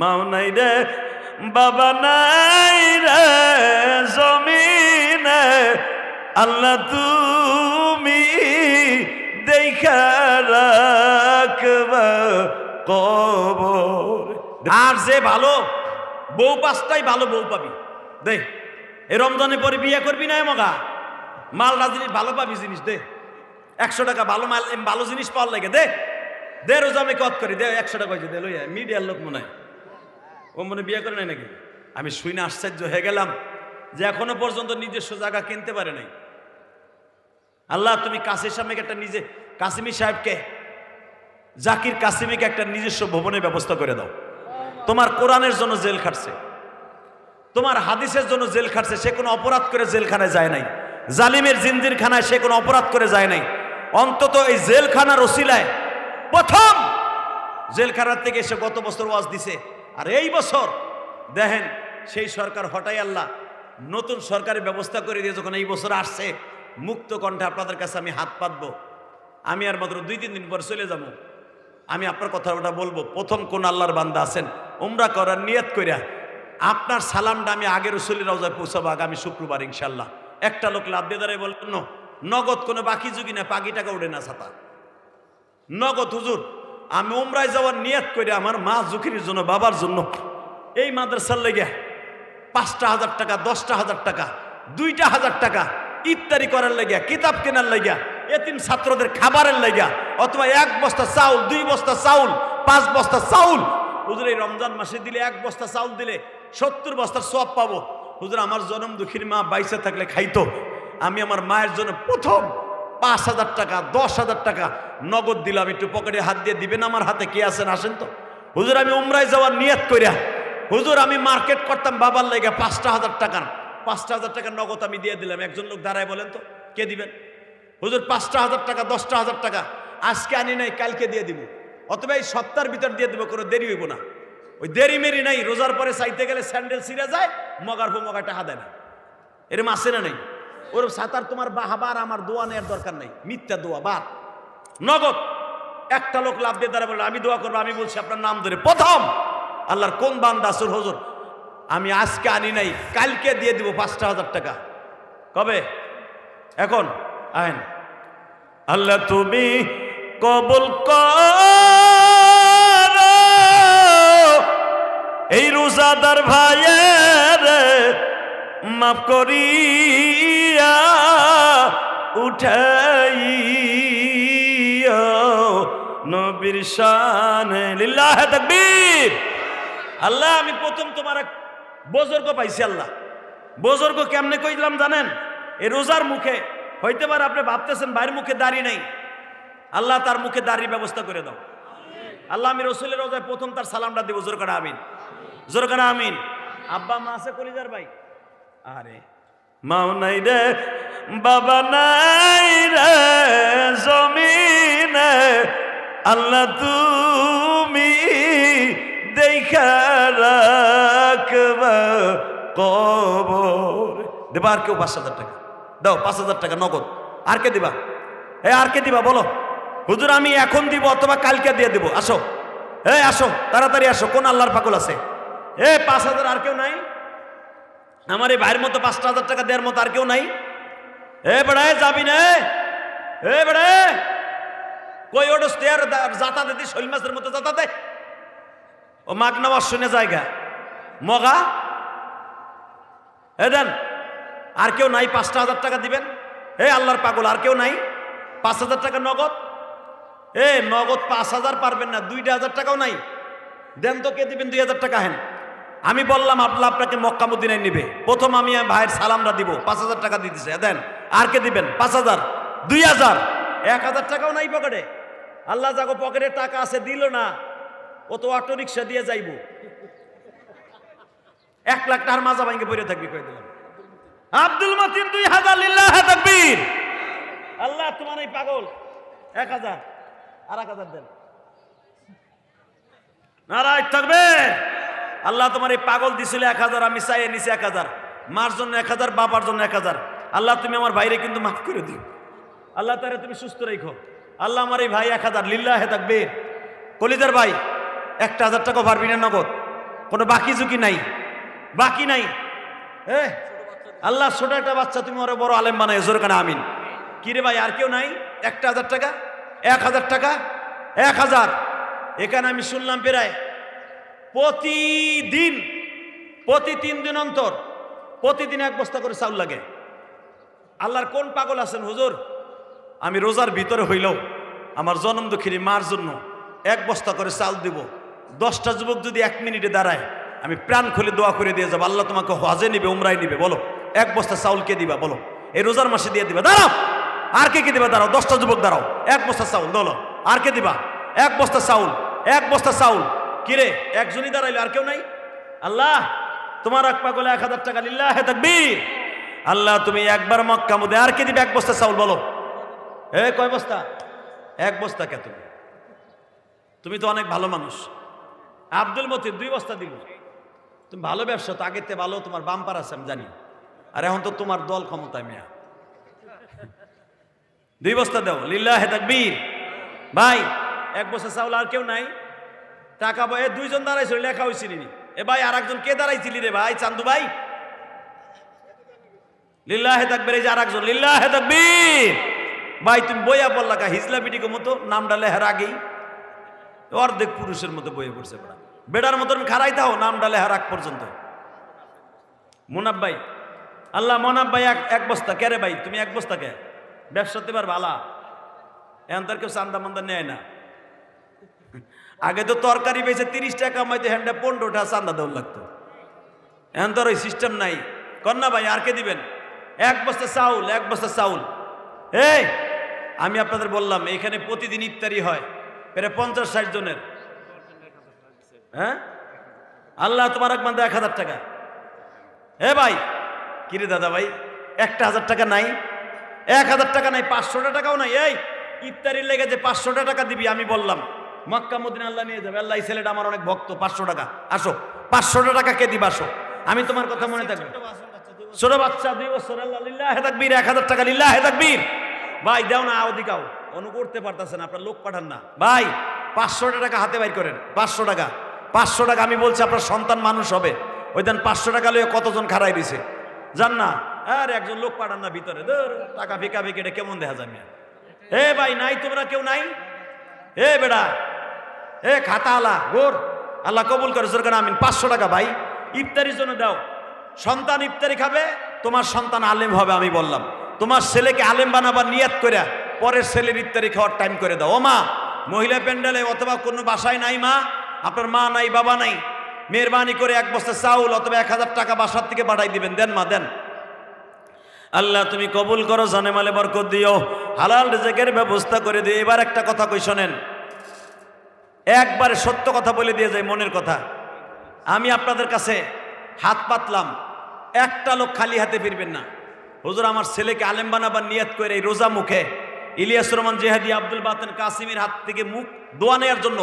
মাও নাই রে, বাবা নাই রে, জমিনে। আল্লাহ তুমি দেখা কবর। আর যে ভালো বউ পাঁচটাই ভালো বউ পাবি। দে এ রমজানে পরে বিয়ে করবি না মগা? মালটা জিনিস ভালো পাবি জিনিস, দে। একশো টাকা ভালো মাল, ভালো জিনিস পাওয়ার লাগে, দে। দে রোজ আমি কত করি, দে, একশো টাকা দে, লইয়া, মিডিয়ার লোক মনে হয়। ও মনে বিয়ে করে নাই নাকি? আমি শুই না আশ্চর্য হয়ে গেলাম যে এখনও পর্যন্ত নিজস্ব জায়গা কিনতে পারে নাই। আল্লাহ, তুমি কাসির সাহেবকে একটা নিজে, কাসিমি সাহেবকে, জাকির কাসিমিকে একটা নিজস্ব ভবনের ব্যবস্থা করে দাও। তোমার কোরআনের জন্য জেল খাটছে। তোমার হাদিসের জন্য জেল খাটছে। সে কোনো অপরাধ করে জেলখানায় যায় নাই। জালিমের জিন্দির খানায় সে কোনো অপরাধ করে যায় নাই। অন্তত এই জেলখানার ওসিলায় প্রথম জেলখানার থেকে এসে গত বছর ওয়াজ দিছে। আর এই বছর দেখেন সেই সরকার হটাই আল্লাহ নতুন সরকারের ব্যবস্থা করে দিয়ে যখন এই বছর আসছে মুক্ত কণ্ঠে আপনাদের কাছে আমি হাত পাতবো। আমি আর মাত্র দুই তিন দিন পর চলে যাব। আমি আপনার কথা ওটা বলব প্রথম কোন আল্লাহর বান্দা আছেন উমরা করার নিয়ত করিয়া আপনার সালামটা আমি আগের রসুলের রওজায় পৌঁছাবো আগামী শুক্রবার ইনশাল্লাহ একটা লোক লাভ দিয়ে দাঁড়ায় বললেন "ন, নগদ কোনো বাকি যুগি না পাগি টাকা উঠে না ছাতা। নগদ হুজুর আমি উমরায় যাওয়ার নিয়ত করে আমার মা জুখির জন্য, বাবার জন্য এই মাদ্রাসার লেগে পাঁচটা হাজার টাকা, দশটা হাজার টাকা, দুইটা হাজার টাকা ইফতারি করার লেগে, কিতাব কেনার লেগে, এতিম ছাত্রদের খাবারের লেগে, অথবা এক বস্তা চাউল, দুই বস্তা চাউল, পাঁচ বস্তা চাউল। হুজুর, এই রমজান মাসে দিলে এক বস্তা চাউল দিলে সত্তর বস্তার সব পাবো। হুজুর, আমার জনম দুঃখীর মা বাইসে থাকলে খাইতো। আমি আমার মায়ের জন্য প্রথম পাঁচ হাজার টাকা, দশ হাজার টাকা নগদ দিলাম। একটু পকেটে হাত দিয়ে দিবেন আমার হাতে, কে আছেন? আসেন তো। হুজুর, আমি উমরায় যাওয়ার নিয়ত করিয়া হুজুর, আমি মার্কেট করতাম বাবার লেগে পাঁচটা হাজার টাকার, পাঁচটা হাজার টাকার নগদ আমি দিয়ে দিলাম। একজন লোক দাঁড়ায় বলেন তো, কে দিবেন? হুজুর, পাঁচটা হাজার টাকা, দশটা হাজার টাকা, আজকে আনি নাই, কালকে দিয়ে দিব। অথবা এই সপ্তাহের ভিতর দিয়ে দিব, কোনো দেরি হইব না। ওই দেরি মেরি নাই, রোজার পরে চাইতে গেলে স্যান্ডেল ছিঁড়ে যায়, মগার পর মগা টাকা দেয় না। এরম আসে না নাই? ওর সাঁতার তোমার বাহাবার আমার দোয়া নেওয়ার দরকার নেই। মিথ্যা দোয়া, বাদ। নগদ। একটা লোক লাভ দিয়ে দাঁড়া বলে আমি দোয়া করব, আমি বলছি আপনার নাম ধরে। প্রথম, আল্লাহর কোন বান্দা আসুর হজুর? আমি আজকে আনি নাই, কালকে দিয়ে দিব পাঁচটা হাজার টাকা। কবে? এখন। আইন আল্লাহ তুমি কবুল এই রোজাদার ভাইয়ের মাফ করিয়া উঠাইয়া নবীর শানে। লিল্লাহ তাকবীর। আল্লাহ, আমি প্রথম তোমার এক বজর্গ পাইছি আল্লাহ। বজর্গ কেমনে কইলাম জানেন? এই রোজার মুখে, হইতে পারে আপনি ভাবতেছেন বাইরের মুখে দাঁড়িয়ে নেই। আল্লাহ তার মুখে দাঁড়িয়ে ব্যবস্থা করে দাও। আল্লাহ, আমি রসুলের রোজায় প্রথম তার সালামটা দিব। জোর কাটা আমিন। জোর কাটা আমিন। আব্বা, মা আছে কলিজার ভাই? আরে, মাও নাই রে, বাবা নাই রে, জমিনে। আল্লাহ তুমি দেবা আর কেউ পাঁচ হাজার টাকা। দাও, পাঁচ হাজার টাকা নগদ। আর কে দিবা? এ, আর কে দিবা বলো? হুজুর, আমি এখন দিব অথবা কালকে দিয়ে দিব। আসো। এ, আসো, তাড়াতাড়ি আসো। কোন আল্লাহর পাগল আছে? এ, পাঁচ হাজার আর কেউ নাই? আমার এই ভাইয়ের মতো পাঁচটা হাজার টাকা দেওয়ার মতো আর কেউ নাই। এ বেড়ায় যাবি না। এ বেড়ায়। কই ওটা স্টেয়ার যাতা দিদি শৈল মাছের মতো যাতা দে। ও মাগ নেওয়ার শুনে জায়গা। মগা। এ দেন, আর কেউ নাই, পাঁচটা হাজার টাকা দিবেন। হে আল্লাহর পাগল, আর কেউ নাই। পাঁচ হাজার টাকা নগদ। এ নগদ পাঁচ হাজার পারবেন না, দুইটা হাজার টাকাও নাই। দেন তো কে দিবেন দুই হাজার টাকা হেন। আমি বললাম আল্লাহ আপনাকে মক্কামুদ্দিনায় নিবে। প্রথম আমি ভাইয়ের সালামটা দিব, পাঁচ হাজার টাকা দিতেছে। দেন, আর কে দিবেন? পাঁচ হাজার। দুই হাজার। এক হাজার টাকাও নাই পকেটে। আল্লাহ যাগো পকেটে টাকা আছে, দিল না। ও তো অটো রিক্সা দিয়ে যাইব। এক লাখ টাকার মাজা ভাঙ্গে পড়ে থাকবি কয়ে দিলাম। আব্দুল মতিন দুই হাজার, লিল্লাহ তাকবীর। আল্লাহ, তোমার এই পাগল। এক হাজার। আর এক হাজার দেন। নারায় থাকবে আল্লাহ তোমার এই পাগল দিছিল এক হাজার, আমি চাই নিছি এক হাজার। মার জন্য এক হাজার, বাবার জন্য এক হাজার। আল্লাহ, তুমি আমার ভাইরে কিন্তু মাফ করে দিও। আল্লাহ, তারে তুমি সুস্থ রেখো আল্লাহ, আমার এই ভাই এক হাজার, লিল্লাহ থাকবে কলিদার ভাই, একটা হাজার টাকা পারবি না নগদ? কোনো বাকি ঝুঁকি নাই? বাকি নাই? এ, আল্লাহ, ছোট একটা বাচ্চা তুমি ওরা বড় আলেম বানাই জোর কানে আমিন। কিরে ভাই, আর কেউ নাই? একটা হাজার টাকা? এক হাজার টাকা? এক হাজার? এখানে আমি শুনলাম প্রায় প্রতিদিন প্রতি তিন দিন অন্তর, প্রতিদিন এক বস্তা করে চাউল লাগে। আল্লাহর কোন পাগল আছেন হুজুর? আমি রোজার ভিতরে হইলেও আমার জনম দুঃখিনী মার জন্য এক বস্তা করে চাল দিব। দশটা যুবক যদি এক মিনিটে দাঁড়ায়, আমি প্রাণ খুলে দোয়া করে দিয়ে যাব, আল্লাহ তোমাকে হজে নিবে উমরাই নিবে, বলো। এক বস্তা চাউল কে দিবা, বলো। এই রোজার মাসে দিয়ে দিবা, দাঁড়াও। আর কে কে দিবা, দাঁড়াও, দশটা যুবক দাঁড়াও। এক বস্তা চাউল, বলো। আর কে দিবা? এক বস্তা চাউল, এক বস্তা চাউল। কিরে, একজনই দাঁড়াইলো, আর কেউ নাই? আল্লাহ, তোমার এক পাগলে এক হাজার টাকা লিল্লাহ হে আল্লাহ, তুমি একবার মক্কা মধ্যে আর কে দিবে? এক বস্তা চাউল বলো। এ, কয় বস্তা? এক বস্তা কে তুমি? তুমি তো অনেক ভালো মানুষ। আব্দুল মতির দুই বস্তা দিল তুমি ভালো ব্যবসা, তো আগের ভালো, তোমার বাম্পার আছে, আমি জানি। আর এখন তো তোমার দল ক্ষমতায় মেয়া। দুই বস্তা দাও, লিল্লাহ হে তাকবীর। ভাই, এক বস্তা চাউল আর কেউ নাই? টাকা বয়ে দুইজন দাঁড়াইছিল, লেখা হয়েছিল। এ ভাই আর একজন কে দাঁড়াইছিলি রে ভাই? চান্দু ভাই? লিল্লাহে তাকবীর, এই যে আর একজন লিল্লাহে তাকবীর। ভাই, তুমি বইয়া বললা কা? হিজলা বিটিকে মতো, নামটা লেহার আগেই। অর্ধেক পুরুষের মতো বইয়ে পড়ছে বেড়া। বেড়ার মতন খারাই দাও নামটা লেহার আগ পর্যন্ত। মুনাব ভাই আল্লাহ মনাব ভাই এক এক বস্তা। কে রে ভাই? তুমি এক বস্তা কে? ব্যবসাতে এবার ভালা এখন তার কেউ চান্দা মান্দা নেয় না। আগে তো তরকারি বেচে তিরিশ টাকা কামাইতে হ্যান্ডে পনেরোটা চান্দা দেওয়া লাগতো। এখন তোর ওই সিস্টেম নাই। কন্যা ভাই, আর কে দিবেন? এক বস্তা চাউল, এক বস্তা চাউল। এই, আমি আপনাদের বললাম, এখানে প্রতিদিন ইফতারি হয়। প্রায় পঞ্চাশ, ষাট জনের। হ্যাঁ? আল্লাহ তোমার এক মান্দা এক হাজার টাকা। হে ভাই, কিরে দাদা ভাই, একটা হাজার টাকা নাই। এক হাজার টাকা নাই, পাঁচশোটা টাকাও নাই। এই, ইফতারির লেগে যে পাঁচশোটা টাকা দিবি, আমি বললাম। মক্কা মদিনা আল্লাহ নিয়ে যাবে। আল্লাহ এই ছেলেটা আমার অনেক ভক্ত পাঁচশো টাকা। আসো পাঁচশোটা টাকা কে দিবা? আসো। আমি তোমার কথা মনে থাকবে। ছোট বাচ্চা দুই বছর। আল্লাহ লিল্লাহ তাকবীর এক হাজার টাকা লিল্লাহ তাকবীর। ভাই দাও না ওদিকাও অনু করতে পারতেছে না আপনার লোক পাঠান না। ভাই পাঁচশোটা টাকা হাতে বাইর করেন পাঁচশো টাকা। পাঁচশো টাকা আমি বলছি আপনার সন্তান মানুষ হবে। ওই দেন পাঁচশো টাকা লইয়ে কতজন খারাই দিছে? জান না? আর একজন লোক পাঠান না ভিতরে ধর। টাকা ফিকা ফিকে এটা কেমন দেখা যায়? এ ভাই নাই তোমরা কেউ নাই? এ বেড়া এ খাতা আলা, গোর। আল্লাহ কবুল করে জোরকার আমিন। পাঁচশো টাকা, ভাই। ইফতারির জন্য দাও। সন্তান ইফতারি খাবে, তোমার সন্তান আলেম হবে আমি বললাম। তোমার ছেলেকে আলেম বানাবার নিয়াত করে পরের ছেলের ইফতারি খাওয়ার টাইম করে দাও। ও মা, মহিলা প্যান্ডেলে অথবা কোনো বাসায় নাই মা, আপনার মা নাই, বাবা নাই, মেহরবানি করে এক বস্তা চাউল অথবা এক হাজার টাকা বাসার থেকে পাঠাই দিবেন। দেন মা, দেন। আল্লাহ, তুমি কবুল করো, জানে মালে বরকত দিও। হালাল রেজেকের ব্যবস্থা করে দিও। এবার একটা কথা কই শোনেন। একবারে সত্য কথা বলে দিয়ে যায় মনের কথা। আমি আপনাদের কাছে হাত পাতলাম, একটা লোক খালি হাতে ফিরবেন না। হুজুর, আমার ছেলেকে আলেম বানাবার নিয়াত করে এই রোজা মুখে ইলিয়াস রহমান জেহাদি আব্দুল বাতেন কাসিমের হাত থেকে মুখ দোয়া নেওয়ার জন্য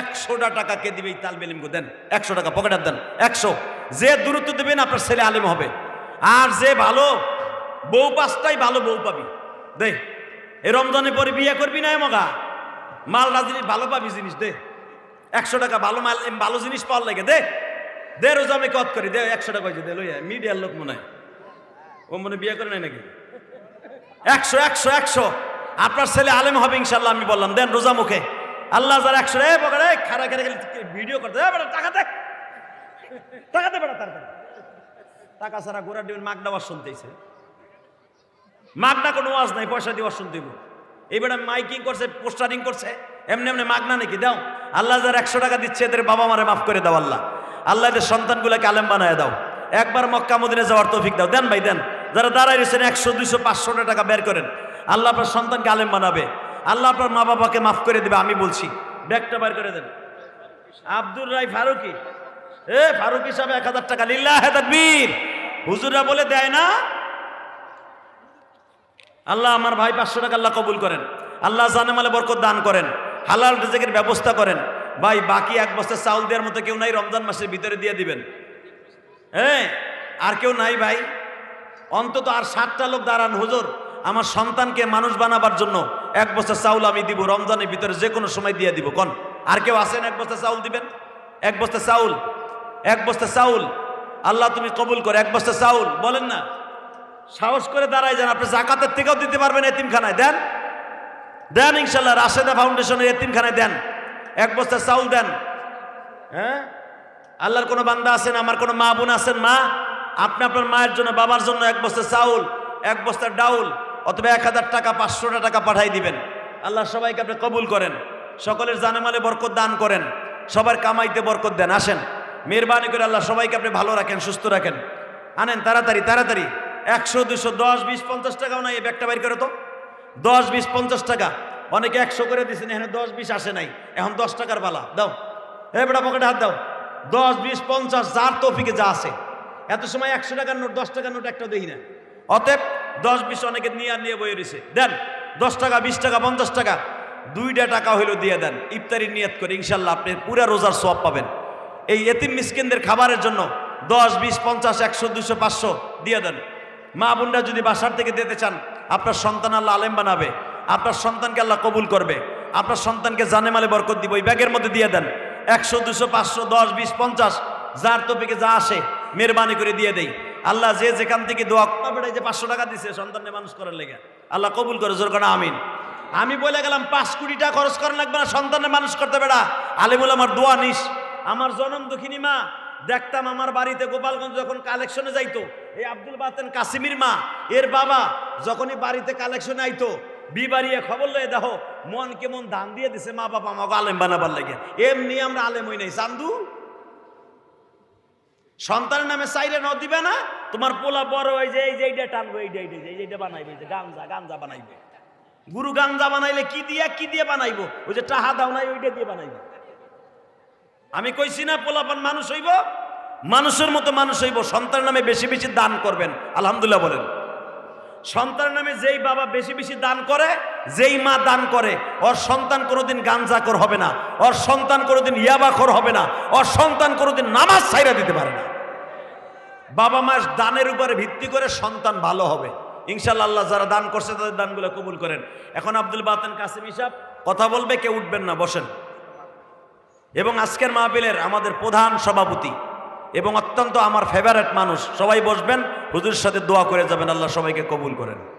একশোটা টাকা কে দিবে এই তালবেলিমকে দেন, একশো টাকা পকেটার দেন, একশো। যে দূরত্ব দেবেন, আপনার ছেলে আলেম হবে। আর যে ভালো বউ পাঁচটাই ভালো বউ পাবি। দে এই রমজানে পরে বিয়ে করবি না এ মগা? মাল রাজনীতি ভালো পাবি জিনিস, দে। একশো টাকা ভালো মাল ভালো জিনিস পাওয়ার লাগে, দে। দে রোজ আমি কত করি, দে, একশো টাকা হয়েছে দে লইয়া মিডিয়ার লোক মনে হয়। ও মনে বিয়ে করে নাই নাকি? একশো একশো একশো। আপনার ছেলে আলেম হবে ইনশাল্লাহ আমি বললাম। দেন রোজা মুখে। আল্লাহ যার একশো রে বগড়ে খারা খারা গেলে ভিডিও করতে। বেটা, টাকা দে। টাকা দে বেটা, তাড়াতাড়ি। টাকা ছাড়া গোড়া ডিমের মাগনা ওয়াজ শুনতেইছে মাগনা কোনো ওয়াজ নাই, পয়সা দিয়ে ওয়াজ শুনতে বেটা মাইকিং করছে, পোস্টারিং করছে, এমনি এমনি মাগনা নাকি? দাও। আল্লাহ যার একশো টাকা দিচ্ছে, এদের বাবা মারে মাফ করে দাও আল্লাহ। আল্লাহ এদের সন্তানগুলোকে আলেম বানায় দাও। একবার মক্কা মদিনে যাওয়ার তৌফিক দাও। দেন ভাই, দেন। যারা দাঁড়ায় রয়েছেন, একশো, দুইশো, পাঁচশো টাকা বের করেন। আল্লাহ আপনার সন্তানকে আলেম বানাবে। আল্লাহ আপনার মা বাবাকে মাফ করে দেবে, আমি বলছি। ব্যাগটা বের করে দেন। আব্দুর রাই ফারুকি। এ, ফারুকি সাহেব এক হাজার টাকা। লিল্লাহ হুজুরা বলে দেয় না আল্লাহ আমার ভাই পাঁচশো টাকা আল্লাহ কবুল করেন। আল্লাহ জানেমালে বরকত দান করেন, হালাল রেজেকের ব্যবস্থা করেন। ভাই, বাকি এক বস্তা চাউল দেওয়ার মতো কেউ নাই, রমজান মাসের ভিতরে দিয়ে দিবেন। হ্যাঁ আর কেউ নাই ভাই। অন্তত আর সাতটা লোক দাঁড়ান, হুজুর, আমার সন্তানকে মানুষ বানাবার জন্য এক বস্তা চাউল আমি দিব, রমজানের ভিতরে যে কোনো সময় দিয়ে দিব। কন? আর কেউ আসেন এক বস্তা চাউল দিবেন? এক বস্তা চাউল, এক বস্তা চাউল। আল্লাহ তুমি কবুল করে, এক বস্তা চাউল, বলেন না। সাহস করে দাঁড়ায় যান। আপনি জাকাতের থেকেও দিতে পারবেন এতিমখানায়। দেন। দেন ইনশাল্লাহ, রাশেদা ফাউন্ডেশনের এতিমখানায় দেন। এক বস্তা চাউল দেন। হ্যাঁ? আল্লাহর কোনো বান্দা আছেন, আমার কোনো মা বোন আছেন, মা, আপনি আপনার মায়ের জন্য, বাবার জন্য এক বস্তা চাউল, এক বস্তা ডাউল, অথবা এক হাজার টাকা, পাঁচশোটা টাকা পাঠাই দিবেন। আল্লাহ সবাইকে আপনি কবুল করেন। সকলের জানেমালে বরকত দান করেন। সবার কামাইতে বরকত দেন। আসেন। মেহরবানি করে আল্লাহ সবাইকে আপনি ভালো রাখেন, সুস্থ রাখেন। আনেন, তাড়াতাড়ি তাড়াতাড়ি। একশো, দুশো, দশ, বিশ, পঞ্চাশ টাকাও নাই, এই ব্যাগটা বাইর করে তো। দশ, বিশ, পঞ্চাশ টাকা। অনেকে একশো করে দিয়েছেন, এখানে দশ, বিশ আসে নাই। এখন দশ টাকার বালা দাও। হে বেটা পকেটে হাত দাও। দশ, বিশ, পঞ্চাশ, যার তৌফিকে যা আছে। এত সময় একশো টাকার নোট, দশ টাকার নোট একটা দেখি না। অতএব দশ, বিশ অনেকে নিয়ে আর নিয়ে বয়ে রয়েছে। দেন, দশ টাকা, বিশ টাকা, পঞ্চাশ টাকা, দুইটা টাকা হইল দিয়ে দেন। ইফতারি নিয়ত করে ইনশাল্লাহ আপনি পুরা রোজার সব পাবেন। এই এতিম মিসকিনদের খাবারের জন্য দশ, বিশ, পঞ্চাশ, একশো, দুশো, পাঁচশো দিয়ে দেন। মা বোনরা যদি বাসার থেকে দিতে চান, আপনার সন্তান আল্লাহ আলেম বানাবে, আপনার সন্তানকে আল্লাহ কবুল করবে, আপনার সন্তানকে জানে মালে বরকত দিব ওই ব্যাগের মধ্যে দিয়ে দেন। একশো, দুশো, পাঁচশো, দশ, বিশ, পঞ্চাশ, যার তপিকে যা আসে, মেহরবানি করে দিয়ে দেই। আল্লাহ যে যেখান থেকে দোয়া বেড়ে যে পাঁচশো টাকা দিছে সন্তানকে মানুষ করার লেগে। আল্লাহ কবুল করে, জোর করে আমিন। আমি বলে গেলাম, পাঁচ কোটি টাকা খরচ করা লাগবে না সন্তানের মানুষ করতে বেড়া আলিমুল আমার দোয়া নিস। আমার জনম দুঃখিনী মা, দেখতাম আমার বাড়িতে গোপালগঞ্জ যখন কালেকশনে যাইতো এই আব্দুল বাতেন কাসিমির মা। এর বাবা যখনই বাড়িতে কালেকশনে আইতো বিবাড়িয়ে খবর লয়ে দেখো, মন কেমন দান দিয়ে দিছে, মা বাবা আমাকে আলেম বানাবার লাগে। এমনি আমরা আলেম হই নাই। চান্দু? সন্তানের নামে চাইলে ন দিবে না, তোমার পোলা বড় হয়ে যে, এই যে, এইটা টানবো, এইটা এইটা এই যে, এইটা বানাইবে, এই যে গাঞ্জা গাঞ্জা বানাইবে। গুরু গাঞ্জা বানাইলে কি দিয়ে কি দিয়ে বানাইবো? ওই যে টাহা দাও নাই, ওইটা দিয়ে বানাইবে। আমি কইছি না, পোলাপান মানুষ হইব মানুষের মতো মানুষ হইব, সন্তানের নামে বেশি বেশি দান করবেন। আলহামদুলিল্লাহ বলেন। সন্তানের নামে যেই বাবা বেশি বেশি দান করে, যেই মা দান করে, ওর সন্তান কোনোদিন গাঞ্জাকর হবে না, ওর সন্তান কোনোদিন ইয়াবাখর হবে না, ওর সন্তান কোনোদিন নামাজ ছাইরা দিতে পারে না। বাবা মার দানের উপরে ভিত্তি করে সন্তান ভালো হবে। ইনশাল্লাহ আল্লাহ যারা দান করছে, তাদের দানগুলো কবুল করেন। এখন আব্দুল বাতেন কাসিম হিসাব, কথা বলবে, কেউ উঠবেন না, বসেন। এবং আজকের মাহফিলের আমাদের প্রধান সভাপতি এবং অত্যন্ত আমার ফেভারেট মানুষ। সবাই বসবেন হুজুর সাথে দোয়া করে যাবেন, আল্লাহ সবাইকে কবুল করেন।